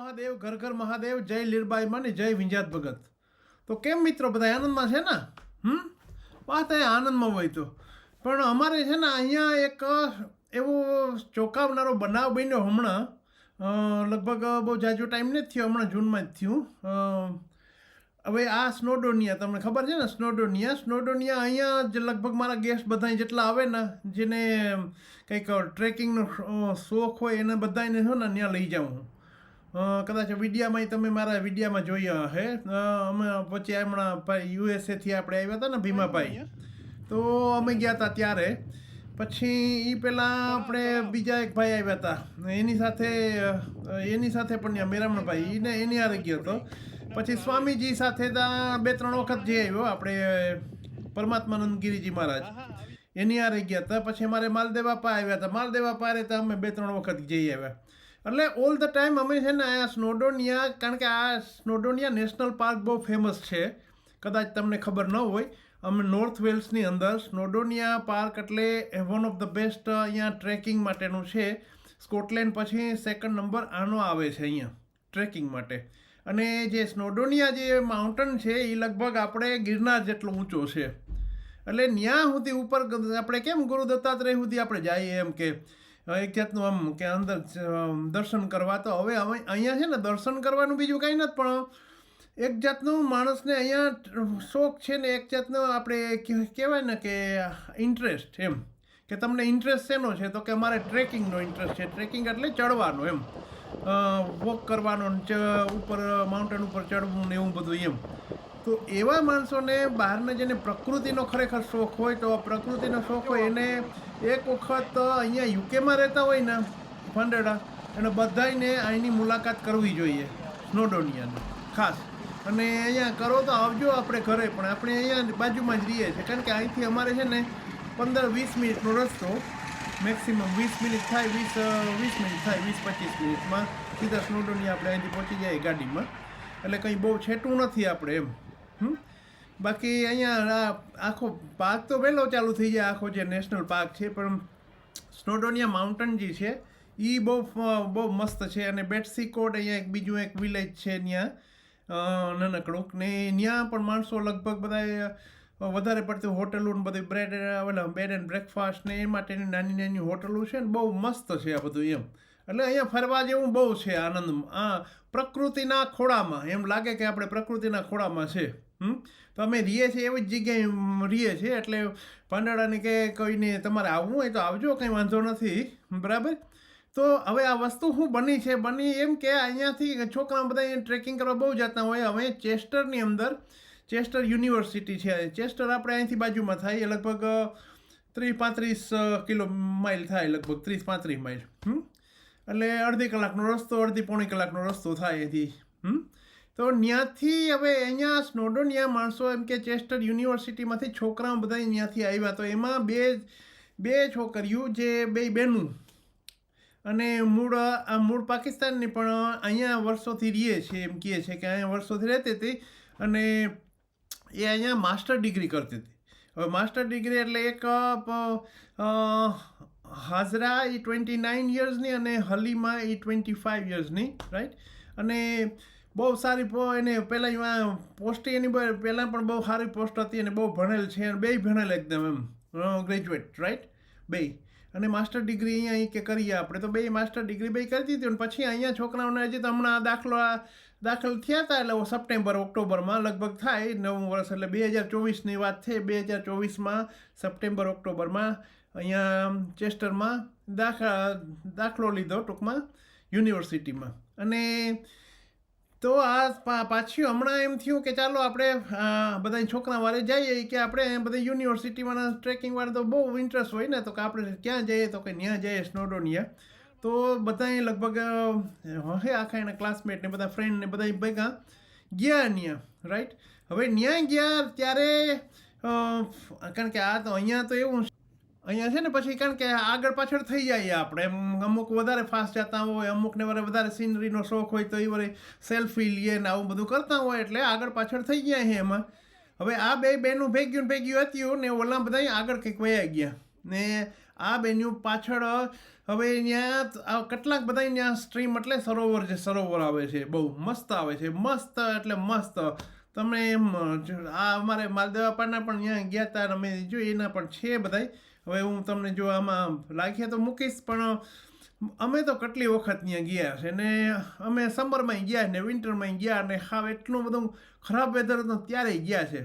મહાદેવ, ઘર ઘર મહાદેવ, જય લીરબાઈમાં ને જય વિંજાત ભગત. તો કેમ મિત્રો બધા આનંદમાં છે ને? હમ? વાત એ આનંદમાં હોય તો. પણ અમારે છે ને અહીંયા એક એવો ચોંકાવનારો બનાવ બન્યો હમણાં. લગભગ બહુ જાજો ટાઈમ નથી થયો, હમણાં જૂનમાં જ થયું. હવે આ સ્નોડોનિયા તમને ખબર છે ને સ્નોડોનિયા સ્નોડોનિયા અહીંયા જ લગભગ મારા ગેસ્ટ બધા જેટલા આવે ને, જેને કંઈક ટ્રેકિંગનો શોખ હોય એને બધાને છે ને ત્યાં લઈ જાઉં હું. કદાચ વિડીયામાં તમે મારા વિડીયામાં જોયા હે. અમે પછી હમણાં યુએસએથી આપણે આવ્યા હતા ને ભીમાભાઈ. તો અમે ગયા હતા ત્યારે. પછી એ પહેલાં આપણે બીજા એક ભાઈ આવ્યા હતા એની સાથે એની સાથે પણ મેરામણભાઈ એને એની હારે ગયો હતો. પછી સ્વામીજી સાથે બે ત્રણ વખત જઈ આવ્યો આપણે પરમાત્માનંદ ગિરિજી મહારાજ. એની હારે ગયા હતા પછી અમારે માલદેવાપા આવ્યા હતા માલદેવાપા ત્યાં અમે બે ત્રણ વખત જઈ આવ્યા. એટલે ઓલ ધ ટાઈમ અમે છે ને આ સ્નોડોનિયા કારણ કે આ સ્નોડોનિયા નેશનલ પાર્ક બહુ ફેમસ છે. કદાચ તમને ખબર ન હોય, અમે નોર્થ વેલ્સની અંદર સ્નોડોનિયા પાર્ક એટલે વન ઓફ ધ બેસ્ટ અહીંયા ટ્રેકિંગ માટેનું છે. સ્કોટલેન્ડ પછી સેકન્ડ નંબર આનો આવે છે અહીંયા ટ્રેકિંગ માટે. અને જે સ્નોડોનિયા જે માઉન્ટન છે એ લગભગ આપણે ગિરનાર જેટલો ઊંચો છે. એટલે ત્યાં સુધી ઉપર આપણે કેમ ગુરુ દત્તાત્રેય સુધી આપણે જઈએ એમ કે એક જાતનું આમ કે અંદર દર્શન કરવા તો હવે અહીંયા છે ને દર્શન કરવાનું બીજું કંઈ નથી, પણ એક જાતનું માણસને અહીંયા શોખ છે ને એક જાતનો આપણે કહેવાય ને કે ઇન્ટરેસ્ટ એમ, કે તમને ઇન્ટરેસ્ટ શેનો છે? તો કે અમારે ટ્રેકિંગનો ઇન્ટરેસ્ટ છે. ટ્રેકિંગ એટલે ચડવાનો એમ. વોક કરવાનો ઉપર માઉન્ટેન ઉપર ચડવું ને એવું બધું એમ. તો એવા માણસોને બહારના જેને પ્રકૃતિનો ખરેખર શોખ હોય, તો પ્રકૃતિનો શોખ હોય, એને એક વખત અહીંયા યુકેમાં રહેતા હોય ને ફંડેડા એને બધાયને અહીંની મુલાકાત કરવી જોઈએ, સ્નોડોનિયાની. ખાસ. અને અહીંયા કરો તો આવજો આપણે ઘરે, પણ આપણે અહીંયા બાજુમાં જ રહીએ છીએ. કારણ કે અહીંથી અમારે છે ને પંદર વીસ મિનિટનો રસ્તો. મેક્સિમમ વીસ મિનિટ થાય, વીસ વીસ મિનિટ થાય, વીસ પચીસ મિનિટમાં સીધા સ્નોડોનિયા આપણે અહીંથી પહોંચી જાય ગાડીમાં. એટલે કંઈ બહુ છેટું નથી આપણે એમ. હમ? બાકી અહીંયા આખો પાર્ક તો વહેલો ચાલુ થઈ જાય, આખો જે નેશનલ પાર્ક છે, પણ સ્નોડોનિયા માઉન્ટન જે છે એ બહુ બહુ મસ્ત છે અને બેટસી કોટ અહીંયા એક બીજું એક વિલેજ છે ત્યાં નાનકડુંક ને ત્યાં પણ માણસો લગભગ બધા વધારે પડતી હોટલો ને બધી બ્રેડ ઓલા બેડ એન્ડ બ્રેકફાસ્ટ ને એ માટેની નાની નાની હોટલો છે ને બહુ મસ્ત છે આ બધું એમ. એટલે અહીંયા ફરવા જેવું બહુ છે આનંદ, આ પ્રકૃતિના ખોળામાં, એમ લાગે કે આપણે પ્રકૃતિના ખોળામાં છે. તો અમે રહીએ છીએ એવી જ જગ્યાએ રીએ છીએ, એટલે પાંડળાને કે કોઈને તમારે આવવું હોય તો આવજો, કંઈ વાંધો નથી બરાબર? તો હવે આ વસ્તુ શું બની છે? બની એમ કે અહીંયાથી છોકરા બધા ટ્રેકિંગ કરવા બહુ જતા હોય. હવે ચેસ્ટરની અંદર, ચેસ્ટર યુનિવર્સિટી છે. ચેસ્ટર આપણે અહીંથી બાજુમાં થાય લગભગ ત્રીસ પાંત્રીસ કિલો માઇલ થાય, લગભગ ત્રીસ પાંત્રીસ માઇલ એટલે અડધી કલાકનો રસ્તો, અડધી પોણી કલાકનો રસ્તો થાય એથી, હમ? તો ત્યાંથી હવે અહીંયા સ્નોડોનિયા માણસો એમ કે ચેસ્ટર યુનિવર્સિટીમાંથી છોકરાઓ બધા ત્યાંથી આવ્યા. તો એમાં બે બે છોકરીઓ જે બે બહેનું. અને મૂળ, આ મૂળ પાકિસ્તાનની પણ અહીંયા વર્ષોથી રહીએ છે એમ કહે છે કે અહીંયા વર્ષોથી રહેતી હતી અને એ અહીંયા માસ્ટર ડિગ્રી કરતી હતી. હવે માસ્ટર ડિગ્રી એટલે એક હાજરા એ ટ્વેન્ટી નાઇન યર્સની અને હલીમા એ ટ્વેન્ટી ફાઇવ યર્સની રાઈટ અને બહુ સારી એને પહેલાં એમાં પોસ્ટ એની પહેલાં પણ બહુ સારી પોસ્ટ હતી અને બહુ ભણેલ છે અને બેય ભણેલ એકદમ એમ. ગ્રેજ્યુએટ રાઈટ બે અને માસ્ટર ડિગ્રી અહીંયા કે કરીએ આપણે. તો બે માસ્ટર ડિગ્રી બે કરી દીધી અને પછી અહીંયા છોકરાઓને હજી તો હમણાં દાખલો દાખલ થયા હતા એટલે સપ્ટેમ્બર, ઓક્ટોબરમાં લગભગ થાય નવું વર્ષ એટલે બે હજાર ચોવીસની વાત છે. બે હજાર ચોવીસમાં સપ્ટેમ્બર, ઓક્ટોબરમાં અહીંયા ચેસ્ટરમાં દાખલા દાખલો લીધો ટૂંકમાં યુનિવર્સિટીમાં. અને તો આ પાછી હમણાં એમ થયું કે ચાલો આપણે બધા છોકરા વાળે જઈએ કે આપણે બધા યુનિવર્સિટીમાં ટ્રેકિંગ વાળા તો બહુ ઇન્ટરેસ્ટ હોય ને, તો કે આપણે ક્યાં જઈએ તો કે ત્યાં જઈએ સ્નોડોનિયા તો બધાએ લગભગ હશે આખા એના ક્લાસમેટ ને બધા ફ્રેન્ડ ને બધા ભેગા ગયા ત્યાં રાઈટ હવે ત્યાં ગયા ત્યારે કારણ કે આ તો અહીંયા તો એવું અહીંયા છે ને પછી કારણ કે આગળ પાછળ થઈ જાય આપણે. એમ અમુક વધારે ફાસ્ટ જતા હોય, અમુકને વરે વધારે સિનરીનો શોખ હોય તો એ વરે સેલ્ફી લઈએ ને આવું બધું કરતા હોય એટલે આગળ પાછળ થઈ ગયા છે એમાં. હવે આ બે બેનું ભેગ્યું ભેગ્યું હતું ને ઓલા બધા આગળ કંઈક વયા ગયા. ને આ બેન્યું પાછળ, હવે ત્યાં કેટલાક બધા ત્યાં સ્ટ્રીમ એટલે સરોવર છે, સરોવર આવે છે, બહુ મસ્ત આવે છે, મસ્ત એટલે મસ્ત. તમે એમ, આ અમારે માલદેવાપાના પણ ત્યાં ગયા હતા અમે જો એના પણ છે બધાય. હવે હું તમને જો આમાં લાગ્યા તો મૂકીશ, પણ અમે તો કેટલી વખત ત્યાં ગયા છે ને અમે સમરમાં ગયા ને વિન્ટરમાં ગયા ને હાવ એટલું બધું ખરાબ વેધર હતું ત્યારે ગયા છે?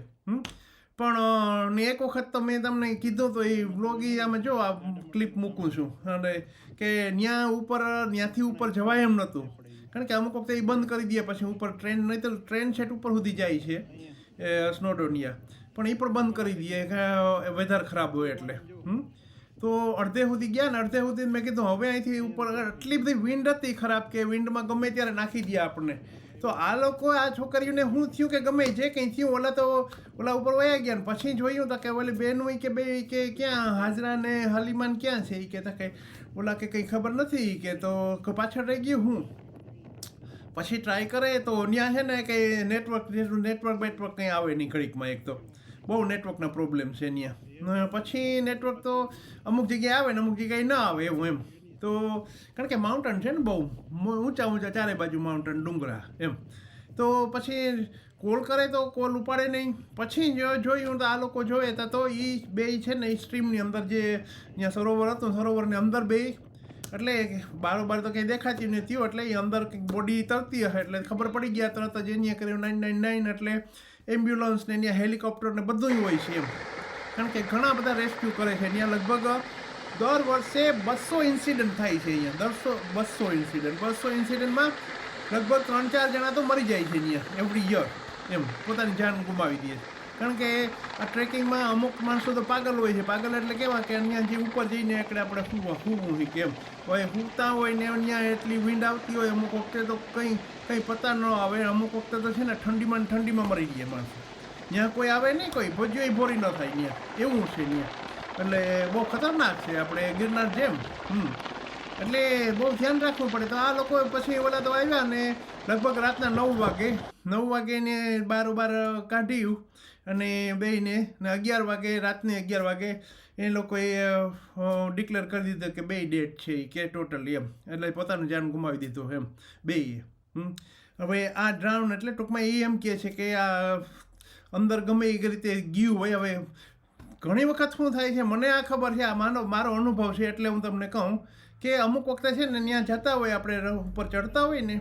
પણ ને એક વખત તો મેં તમને કીધું તો એ બ્લોગી અમે જો આ ક્લિપ મૂકું છું. અને કે ત્યાં ઉપર ત્યાંથી ઉપર જવાય એમ નહોતું. કારણ કે અમુક વખતે એ બંધ કરી દે પછી ઉપર ટ્રેન નહીં તો ટ્રેન સેટ ઉપર સુધી જાય છે સ્નોડોનિયા. પણ એ પણ બંધ કરી દઈએ કે વેધર ખરાબ હોય એટલે. હમ? તો અડધે સુધી ગયા ને અડધે સુધી મેં કીધું, હવે અહીંથી ઉપર એટલી બધી વિન્ડ હતી ખરાબ કે વિન્ડમાં ગમે ત્યારે નાખી દે આપણને. તો આ લોકો, આ છોકરીઓને શું થયું કે ગમે જે કંઈ થયું, ઓલા તો ઓલા ઉપર વયા ગયા ને પછી જોયું તો કે ઓલી બેન હોય કે બે કે ક્યાં, હાજરા ને હલીમાન ક્યાં છે? એ કહેતા કે ઓલા કે કંઈ ખબર નથી. કે તો પાછળ રહી ગયું હું. પછી ટ્રાય કરે તો ત્યાં છે ને કંઈ નેટવર્ક નેટવર્ક બેટવર્ક કંઈ આવે નહીં ઘડીકમાં એક તો. બહુ નેટવર્કના પ્રોબ્લેમ છે ત્યાં પછી નેટવર્ક તો અમુક જગ્યાએ આવે ને અમુક જગ્યાએ ના આવે એવું એમ. તો કારણ કે માઉન્ટન છે ને બહુ ઊંચા ઊંચા ચારે બાજુ માઉન્ટન ડુંગરા એમ. તો પછી કોલ કરે તો કોલ ઉપાડે નહીં. પછી જો જોયું તો આ લોકો જોવે તો એ બે છે ને એ સ્ટ્રીમની અંદર જે ત્યાં સરોવર હતું, સરોવરની અંદર બે એટલે બારોબાર તો કંઈ દેખાતી નહીં થયું એટલે એ અંદર બોડી તરતી હશે, એટલે ખબર પડી ગયા તરત જ એની કર્યું નાઇન નાઇન નાઇન એટલે એમ્બ્યુલન્સ ને ત્યાં હેલિકોપ્ટર ને બધું હોય છે એમ. કારણ કે ઘણા બધા રેસ્ક્યુ કરે છે, ત્યાં લગભગ દર વર્ષે બસો ઇન્સિડન્ટ થાય છે અહીંયા, દરસો, બસો ઇન્સિડન્ટ બસો ઇન્સિડન્ટમાં લગભગ ત્રણ ચાર જણા તો મરી જાય છે અહીંયા એવરી યર એમ, પોતાની જાન ગુમાવી દે છે. કારણ કે આ ટ્રેકિંગમાં અમુક માણસો તો પાગલ હોય છે. પાગલ એટલે કેવા કે અહીંયા જે ઉપર જઈને એકડે આપણે સૂવા સૂવું નહીં કેમ હવે સૂતા હોય ને અહીંયા એટલી વિન્ડ આવતી હોય, અમુક વખતે તો કંઈ કંઈ પતા ન આવે. અમુક વખતે તો છે ને ઠંડીમાં ઠંડીમાં મરી ગયા માણસો. ત્યાં કોઈ આવે નહીં કોઈ ભોજ્યો ભોરી ન થાય ત્યાં. એવું છે ત્યાં. એટલે બહુ ખતરનાક છે આપણે ગિરનાર જેમ. હમ. એટલે બહુ ધ્યાન રાખવું પડે. તો આ લોકો પછી ઓલા તો આવ્યા ને લગભગ રાતના નવ વાગે. નવ વાગે ને બારોબાર કાઢ્યું અને બેયને ને અગિયાર વાગે, રાતને અગિયાર વાગે એ લોકોએ ડિક્લેર કરી દીધું કે બે ડેટ છે કે ટોટલી એમ. એટલે પોતાનું જાન ગુમાવી દીધું એમ હમ. હવે આ ડ્રાઉન એટલે ટૂંકમાં એ એમ કહે છે કે આ અંદર ગમે એ રીતે ગયું હોય. હવે ઘણી વખત શું થાય છે? મને આ ખબર છે, આ માનો, મારો અનુભવ છે એટલે હું તમને કહું કે અમુક વખતે છે ને ત્યાં જતા હોય આપણે ઉપર ચડતા હોય ને,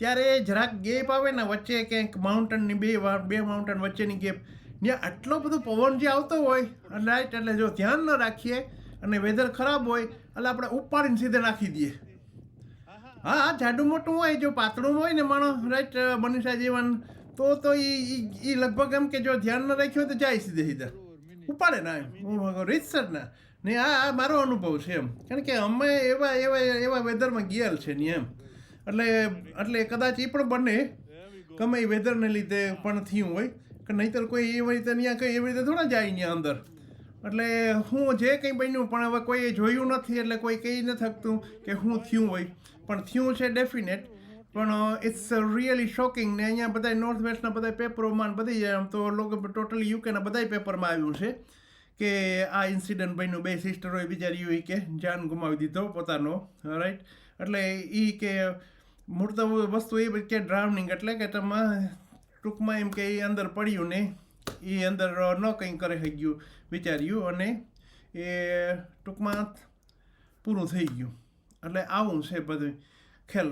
ત્યારે જરાક ગેપ આવે ને વચ્ચે ક્યાંક માઉન્ટેનની બે બે માઉન્ટેન વચ્ચેની ગેપ, ત્યાં આટલો બધો પવન જે આવતો હોય રાઈટ એટલે જો ધ્યાન ન રાખીએ અને વેધર ખરાબ હોય, એટલે આપણે ઉપાડીને સીધે નાખી દઈએ. હા હા જાડું મોટું હોય, જો પાતળું હોય ને માણસ રાઈટ મનીષા જીવન, તો તો એ એ લગભગ એમ કે જો ધ્યાન ન રાખ્યું હોય તો જાય સીધે સીધા. ઉપાડે ના એમ. રીતસર ના. ને આ આ મારો અનુભવ છે એમ. કારણ કે અમે એવા એવા એવા વેધરમાં ગયેલ છે ને એમ. એટલે એટલે કદાચ એ પણ બને. ગમે એ વેધરને લીધે પણ થયું હોય. કે નહીંતર કોઈ એવી રીતે ત્યાં કંઈ એવી રીતે થોડા જાય ત્યાં અંદર. એટલે હું જે કંઈ બન્યું, પણ હવે કોઈએ જોયું નથી એટલે કોઈ કહી ન થકતું કે હું થયું હોય. પણ થયું છે ડેફિનેટ પણ ઇટ્સ રિયલી શોકિંગ ને અહીંયા બધા નોર્થ વેસ્ટના બધા પેપરોમાં બધી બધી, આમ તો લોકો ટોટલી યુકેના બધા પેપરમાં આવ્યું છે. કે આ ઇન્સિડન્ટ બન્યું, બે સિસ્ટરોએ બિચારી હોય કે જાન ગુમાવી દીધો પોતાનો રાઈટ એટલે એ કે મૂળ વસ્તુ એ કે ડ્રાઉનિંગ એટલે કે તમે ટૂંકમાં એમ કે એ અંદર પડ્યું ને એ અંદર ન કંઈ કરે શક્યું વિચાર્યું અને એ ટૂંકમાં પૂરું થઈ ગયું. એટલે આવું છે બધું ખેલ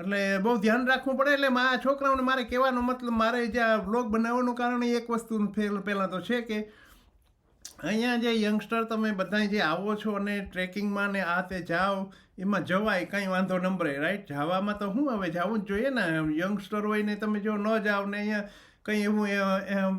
એટલે બહુ ધ્યાન રાખવું પડે, એટલે મારા છોકરાઓને મારે કહેવાનો મતલબ, મારે જે આ વ્લોગ બનાવવાનું કારણ એ એક વસ્તુ પહેલાં તો છે કે અહીંયા જે યંગસ્ટર તમે બધા જે આવો છો અને ટ્રેકિંગમાં ને આ તે જાઓ, એમાં જવાય, કંઈ વાંધો નંબરે રાઈટ જવામાં તો શું હવે જવું જ જોઈએ ને. યંગસ્ટર હોય ને તમે જો ન જાઓ ને અહીંયા કંઈ એવું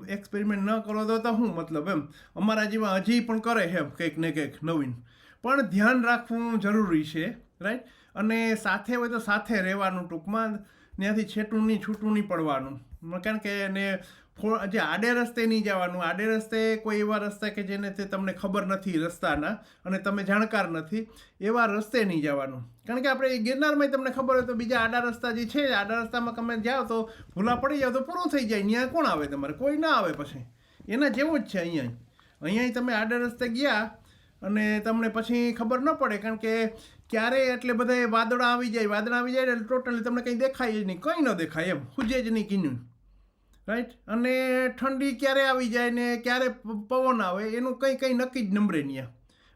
એક્સપેરિમેન્ટ ન કરો તો તો શું મતલબ એમ? અમારા જેવા હજી પણ કરે છે કંઈક ને કંઈક નવીન. પણ ધ્યાન રાખવું જરૂરી છે રાઈટ અને સાથે હોય તો સાથે રહેવાનું ટૂંકમાં, ત્યાંથી છેટું નહીં છૂટું નહીં પડવાનું. કારણ કે ને ફો- જે આડે રસ્તે નહીં જવાનું, આડે રસ્તે કોઈ એવા રસ્તા કે જેને તે તમને ખબર નથી રસ્તાના અને તમે જાણકાર નથી, એવા રસ્તે નહીં જવાનું. કારણ કે આપણે ગિરનારમાં તમને ખબર હોય તો બીજા આડા રસ્તા જે છે, આડા રસ્તામાં તમે જાઓ તો ભૂલા પડી જાઓ તો પૂરું થઈ જાય. ત્યાં કોણ આવે તમારે? કોઈ ના આવે પછી. એના જેવું જ છે અહીંયા અહીંયા તમે આડા રસ્તે ગયા અને તમને પછી ખબર ન પડે કારણ કે ક્યારે એટલે બધા વાદળા આવી જાય. વાદળા આવી જાય એટલે ટોટલી તમને કંઈ દેખાય જ નહીં. કંઈ ન દેખાય એમ. ખુજે જ નહીં કીન્યું. રાઈટ અને ઠંડી ક્યારે આવી જાય ને ક્યારે પવન આવે, એનું કંઈ કંઈ નક્કી જ નંબરે ત્યાં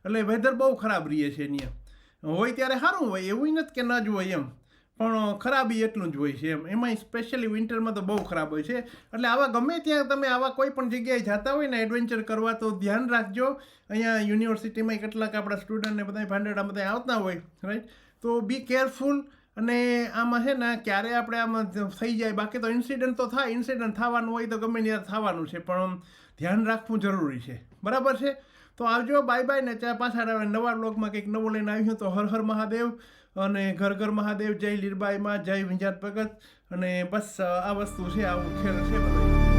એટલે વેધર બહુ ખરાબ રહીએ છે ત્યાં હોય ત્યારે સારું હોય, એવું નથી કે ન જ હોય એમ. પણ ખરાબી એટલું જ હોય છે એમ. એમાંય સ્પેશિયલી વિન્ટરમાં તો બહુ ખરાબ હોય છે. એટલે આવા ગમે ત્યાં તમે આવા કોઈ પણ જગ્યાએ જતા હોય ને એડવેન્ચર કરવા, તો ધ્યાન રાખજો. અહીંયા યુનિવર્સિટીમાં કેટલાક આપણા સ્ટુડન્ટને બધા ભાંડેડા બધા આવતા હોય રાઈટ તો બી કેરફુલ અને આમાં છે ને ક્યારે આપણે આમાં થઈ જાય, બાકી તો ઇન્સિડન્ટ તો થાય ઇન્સિડન્ટ થવાનું હોય તો ગમે ત્યારે થવાનું છે, પણ ધ્યાન રાખવું જરૂરી છે. બરાબર છે? તો આવજો બાય બાય ને ત્યાં પાછા નવા બ્લોગમાં કંઈક નવું લઈને આવ્યું તો હર હર મહાદેવ અને ઘર ઘર મહાદેવ, જય લીરબાઈમાં, જય વિંજાત ભગત. અને બસ, આ વસ્તુ છે, આવું ખેલ છે બધું.